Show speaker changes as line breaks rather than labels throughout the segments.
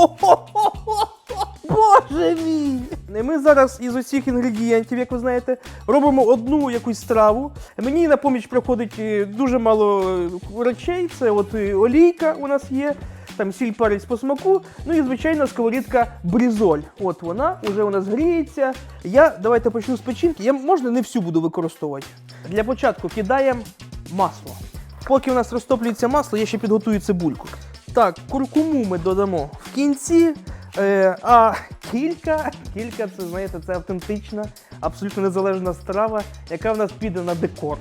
Боже мій! Ми зараз із усіх інгредієнтів, як ви знаєте, робимо одну якусь страву. Мені на поміч приходить е, дуже мало е, речей. Це от е, олійка у нас є, там сіль перець по смаку. Ну і звичайно сковорідка брізоль. От вона вже у нас гріється. Я давайте почну з печінки. Я можна не всю буду використовувати. Для початку кидаємо масло. Поки у нас розтоплюється масло, я ще підготую цибульку. Так, куркуму ми додамо в кінці. Е, а кілька, кілька, це знаєте, це автентична, абсолютно незалежна страва, яка в нас піде на декор.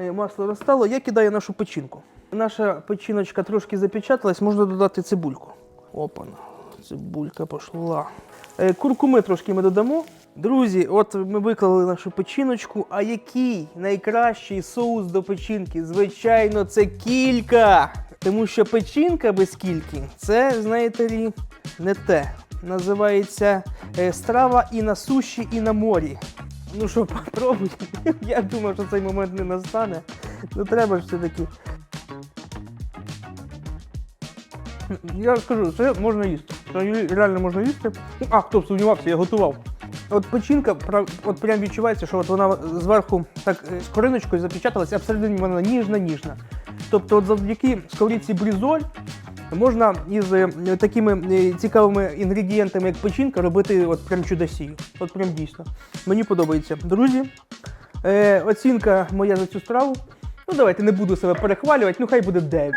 Е, масло розстало, я кидаю нашу печінку. Наша печіночка трошки запечаталась, можна додати цибульку. Опана, цибулька пішла. Е, куркуми трошки ми додамо. Друзі, от ми виклали нашу печіночку. А який найкращий соус до печінки? Звичайно, це кілька. Тому що печінка без кільки це, знаєте лі, не те. Називається е, страва і на суші, і на морі. Ну що, попробуй. Я думав, що цей момент не настане. Ну треба ж все-таки. Я скажу, це можна їсти. Це реально можна їсти. А, хто б сумнівався, я готував. От печінка, от прям відчувається, що от вона зверху так е, з кориночкою запечаталася, а всередині вона ніжна-ніжна. Тобто, от завдяки сковорідці брізоль можна із е, такими е, цікавими інгредієнтами, як печінка, робити от прям чудосію. От прям дійсно. Мені подобається. Друзі, е, оцінка моя за цю страву. Ну давайте не буду себе перехвалювати, ну хай буде 9.